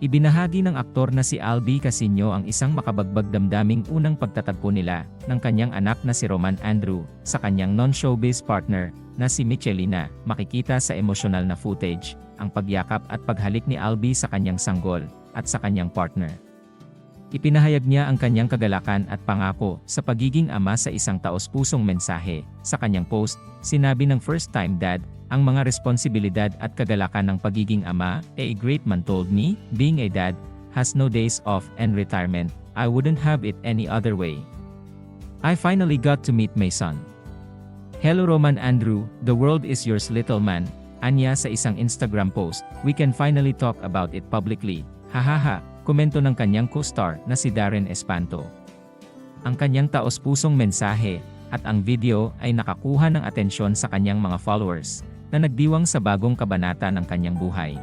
Ibinahagi ng aktor na si Albi Casino ang isang makabagbag damdaming unang pagtatagpo nila ng kanyang anak na si Roman Andrew sa kanyang non-showbiz partner na si Michelina. Makikita sa emosyonal na footage ang pagyakap at paghalik ni Albi sa kanyang sanggol at sa kanyang partner. Ipinahayag niya ang kanyang kagalakan at pangako sa pagiging ama sa isang taos-pusong mensahe. Sa kanyang post, sinabi ng first-time dad, ang mga responsibilidad at kagalakan ng pagiging ama, a great man told me, being a dad, has no days off and retirement, I wouldn't have it any other way. I finally got to meet my son. Hello Roman Andrew, the world is yours little man, anya sa isang Instagram post, we can finally talk about it publicly, hahaha, komento ng kanyang co-star na si Darren Espanto. Ang kanyang taos-pusong mensahe, at ang video ay nakakuha ng atensyon sa kanyang mga followers, na nagdiwang sa bagong kabanata ng kanyang buhay.